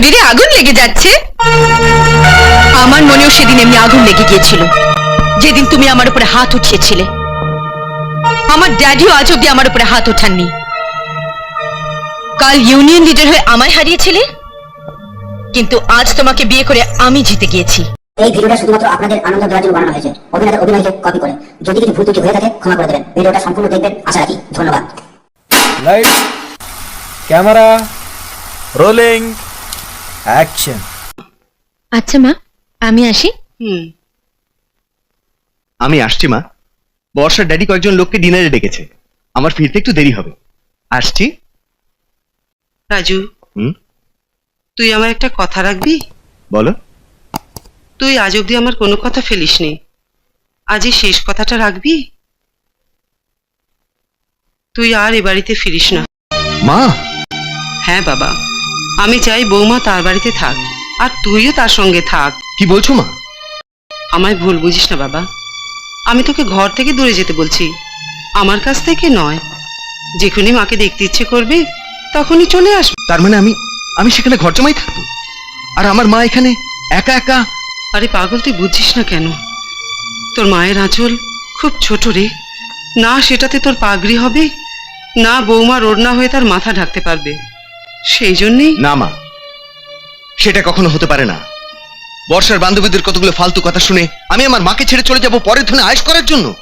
শরীরে আগুন লেগে যাচ্ছে? আমার মনেও সেদিন এমনি আগুন লেগে গিয়েছিল। যেদিন তুমি আমার উপরে হাত উঠিয়েছিলে। আমার ড্যাডিও আজ অব্দি আমার উপরে হাত ওঠাননি। কাল ইউনিয়ন লিডার হয়ে আমায় হারিয়েছিলে? কিন্তু আজ তোমাকে বিয়ে করে আমি জিতে গিয়েছি। এই ভিডিওটা শুধুমাত্র আপনাদের আনন্দ দেওয়ার জন্য বানানো হয়েছে। অভিনেতা অভিনয়কে কপি করে। যদি কিছু ভুল ত্রুটি হয়ে থাকে ক্ষমা করে দেবেন। ভিডিওটা সম্পূর্ণ দেখবেন। আশা রাখি ধন্যবাদ। লাইট ক্যামেরা রোলিং অ্যাকশন আচ্ছা মা আমি আসি। হুম। আমি আসছি মা। বর্ষার ড্যাডি কয়েকজন লোককে ডিনারে ডেকেছে। আমার ফিরতে একটু দেরি হবে। আসছি? রাজু। হুম? তুই আমার একটা কথা রাখবি? বলো। তুই আজ অব্দি আমার কোনো কথা ফেলিসনি। আজ এই শেষ কথাটা রাখবি? তুই আর এ বাড়িতে ফিরিস না। মা! হ্যাঁ বাবা। আমি চাই বৌমা তার বাড়িতে থাক আর তুইও তার সঙ্গে থাক। কি বলছো মা? আমায় ভুল বুঝিস না বাবা। আমি তোকে ঘর থেকে দূরে যেতে বলছি। আমার কাছ থেকে নয়। যেখানে মাকে দেখতে ইচ্ছে করবে তখনই চলে আসবে তার মানে আমি আমি সেখানে ঘর জমাই থাকব? আর আমার মা এখানে একা একা আরে পাগল তুই বুঝছিস না কেন? তোর মায়ের আঁচল খুব ছোট রে। না সেটাতে তোর পাগড়ি হবে না বৌমার ওড়না হয়ে তার মাথা ঢাকতে পারবে। সেই জন্যেই? না মা। সেটা কখনো হতে পারে না। বর্ষার বান্ধবীদের কতগুলো ফালতু কথা শুনে আমি আমার মাকে ছেড়ে চলে যাব পরের ধনে আয়েশ করার জন্য।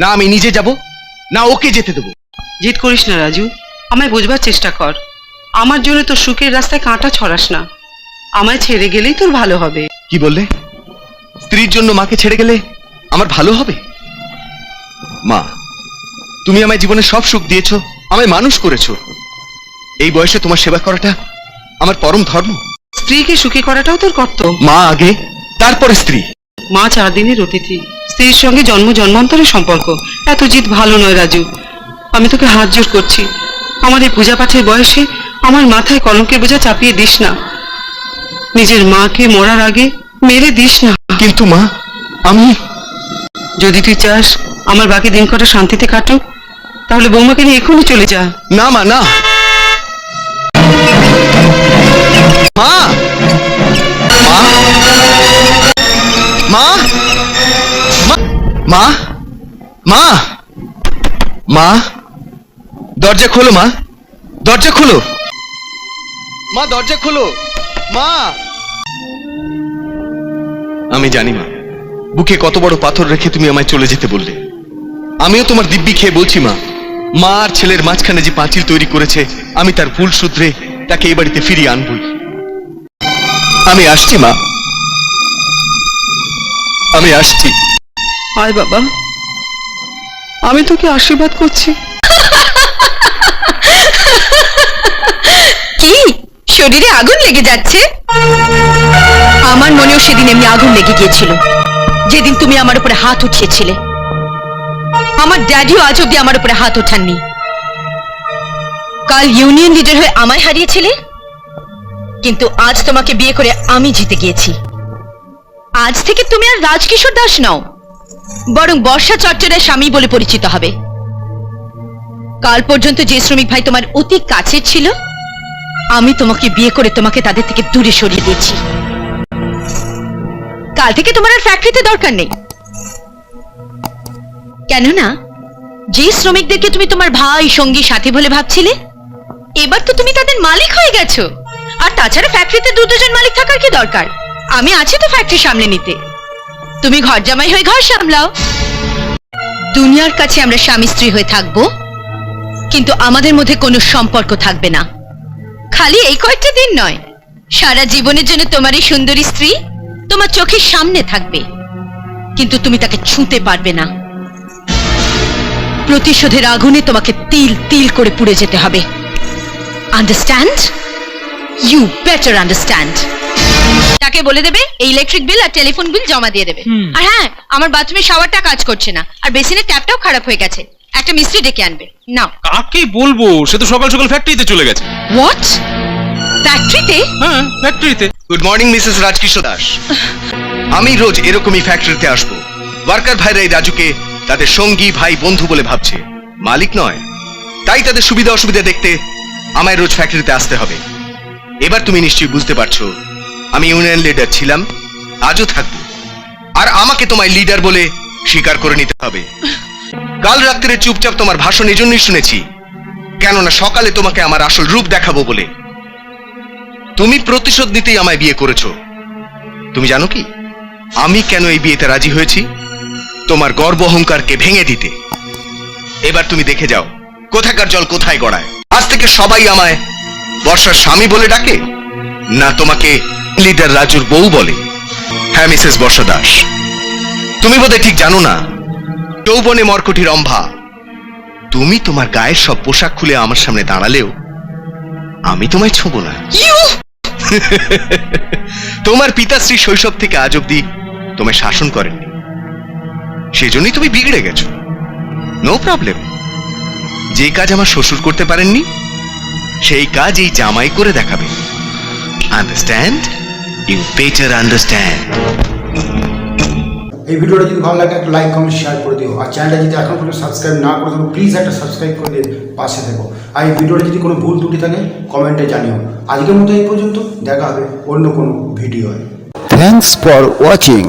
না আমি নিজে যাব না ওকে যেতে দেবো। জিদ করিস না রাজু। আমায় বুঝবার চেষ্টা কর। আমার জন্য তোর সুখের রাস্তায় কাঁটা ছড়াস না। আমায় ছেড়ে গেলেই তোর ভালো হবে। কি বললে? স্ত্রীর জন্য মাকে ছেড়ে গেলে আমার ভালো হবে? মা তুমি আমায় জীবনে সব সুখ দিয়েছ আমায় মানুষ করেছ। এই বয়সে তোমার সেবা করাটা আমার পরম ধর্ম। স্ত্রীকে সুখী করাটাও তোর কর্তব্য। মা আগে তারপরে স্ত্রী। মা চার দিনের অতিথি স্ত্রীর সঙ্গে জন্ম জন্মান্তরের সম্পর্ক। এত জিদ ভালো নয় রাজু। আমি তোকে হাত জোর করছি। আমার এই পূজা পাঠের বয়সে আমার মাথায় কলঙ্কের বোঝা চাপিয়ে দিস না। নিজের মাকে মরার আগে মেরে দিস না। কিন্তু মা আমি যদি তুই চাস আমার বাকি দিন কটা শান্তিতে কাটুক তাহলে বৌমাকে নিয়ে এখনই চলে যা। না মা না। দরজা খোলো, মা! দরজা খোলো! মা, দরজা খোলো! মা! আমি জানি, মা। বুকে কত বড় পাথর রেখে তুমি আমায় চলে যেতে বললে। আমিও তোমার দিব্যি খেয়ে বলছি, মা। মা আর ছেলের মাঝখানে যে পাঁচিল তৈরি করেছে, আমি তার ভুল শুধরে তাকে এই বাড়িতে ফিরিয়ে আনবই। আমি আসছি মা। আমি আসছি। আয় বাবা। আমি তোকে আশীর্বাদ করছি। কি? শরীরে আগুন লেগে যাচ্ছে? আমার মনেও সেদিন এমনি আগুন লেগে গিয়েছিল। যেদিন তুমি আমার উপরে হাত উঠিয়েছিলে। আমার ড্যাডিও আজ অব্দি আমার উপরে হাত ওঠাননি। কাল ইউনিয়ন লিডার হয়ে আমায় হারিয়েছিলে? কিন্তু আজ তোমাকে বিয়ে করে আমি জিতে গিয়েছি। আজ থেকে তুমি আর রাজকিশোর দাস নও, বরং বর্ষা চট্টরের স্বামী বলে পরিচিত হবে। কাল পর্যন্ত যে শ্রমিক ভাই তোমার অতি কাছের ছিল, আমি তোমাকে বিয়ে করে তোমাকে তাদের থেকে দূরে সরিয়ে দিয়েছি। কাল থেকে তোমার আর ফ্যাক্টরিতে দরকার নেই। কেননা, যে শ্রমিকদেরকে তুমি তোমার ভাই, সঙ্গী, সাথী বলে ভাবছিলে, এবার তো তুমি তাদের মালিক হয়ে গেছো। আর তাছাড়া ফ্যাক্টরিতে দু দুজন মালিক থাকার কি দরকার? আমি আছি তো ফ্যাক্টরি সামলে নিতে। তুমি ঘর জামাই হয়ে ঘর সামলাও। দুনিয়ার কাছে আমরা স্বামী স্ত্রী হয়ে থাকব, কিন্তু আমাদের মধ্যে কোনো সম্পর্ক থাকবে না। খালি এই কয়েকটা দিন নয়, সারা জীবনের জন্য তোমার এই সুন্দরী স্ত্রী তোমার চোখের সামনে থাকবে, কিন্তু তুমি তাকে ছুঁতে পারবে না। প্রতিশোধের আগুনে তোমাকে তিল তিল করে পুড়ে যেতে হবে। আন্ডারস্ট্যান্ড ইউ বেটার আন্ডারস্ট্যান্ড তাকে বলে দেবে? এই ইলেকট্রিক বিল আর টেলিফোন বিল জমা দিয়ে দেবে। আর হ্যাঁ আমার বাথরুমের শাওয়ারটা কাজ করছে না। আর বেসিনের ট্যাপটাও খারাপ হয়ে গেছে। একটা মিস্ত্রি ডেকে আনবে। নাও। কাকে বলব? সে তো সকাল সকাল ফ্যাক্টরিতে চলে গেছে। হোয়াট ফ্যাক্টরিতে হ্যাঁ ফ্যাক্টরিতে good morning Mrs Rajkishore Das আমি রোজ এরকমই ফ্যাক্টরিতে আসব। ওয়ার্কার ভাইরা এই রাজুকে তাদের সঙ্গী ভাই বন্ধু বলে ভাবছে। মালিক নয়। তাই তাদের সুবিধা অসুবিধা দেখতে আমায় রোজ ফ্যাক্টরিতে আসতে হবে। এবার তুমি নিশ্চয়ই বুঝতে পারছ, আমি ইউনিয়ন লিডার ছিলাম, আজও থাকব। আর আমাকে তোমায় লিডার বলে স্বীকার করে নিতে হবে। কাল রাত্রে চুপচাপ তোমার ভাষণ এজন্যই শুনেছি, কেননা সকালে তোমাকে আমার আসল রূপ দেখাবো বলে। তুমি প্রতিশোধ নিতেই আমায় বিয়ে করেছ। তুমি জানো কি? আমি কেন এই বিয়েতে রাজি হয়েছি? তোমার গর্ব অহংকারকে ভেঙে দিতে। এবার তুমি দেখে যাও, কোথাকার জল কোথায় গড়ায়। আজ থেকে সবাই আমায় বর্ষার স্বামী বলে ডাকে? না তোমাকে লিডার রাজুর বউ বলে? হ্যাঁ মিসেস বর্ষা দাস তুমি বোধহয় ঠিক জানো না যৌবনে মর্কটি রম্ভা। তুমি তোমার গায়ের সব পোশাক খুলে আমার সামনে দাঁড়ালেও আমি তোমায় ছোব না। তোমার পিতাশ্রী শৈশব থেকে আজ অব্দি তোমায় শাসন করেননি। সেজন্যই তুমি বিগড়ে গেছো। নো প্রবলেম যে কাজ আমার শ্বশুর করতে পারেননি সেই কাজ এই জামাই করে দেখাবে। আন্ডারস্ট্যান্ড ইউ বেটার আন্ডারস্ট্যান্ড এই ভিডিওটা যদি ভালো লাগে একটা লাইক কমেন্ট শেয়ার করে দিও। আর চ্যানেলটা যদি এখন পর্যন্ত সাবস্ক্রাইব না করে থাকো প্লিজ একটা সাবস্ক্রাইব করে দিয়ে পাশে থেকো। আর এই ভিডিওটা যদি কোনো ভুল ত্রুটি থাকে কমেন্টে জানিও। আজকের মতো এই পর্যন্ত দেখা হবে অন্য কোনো ভিডিওয়। Thanks for watching.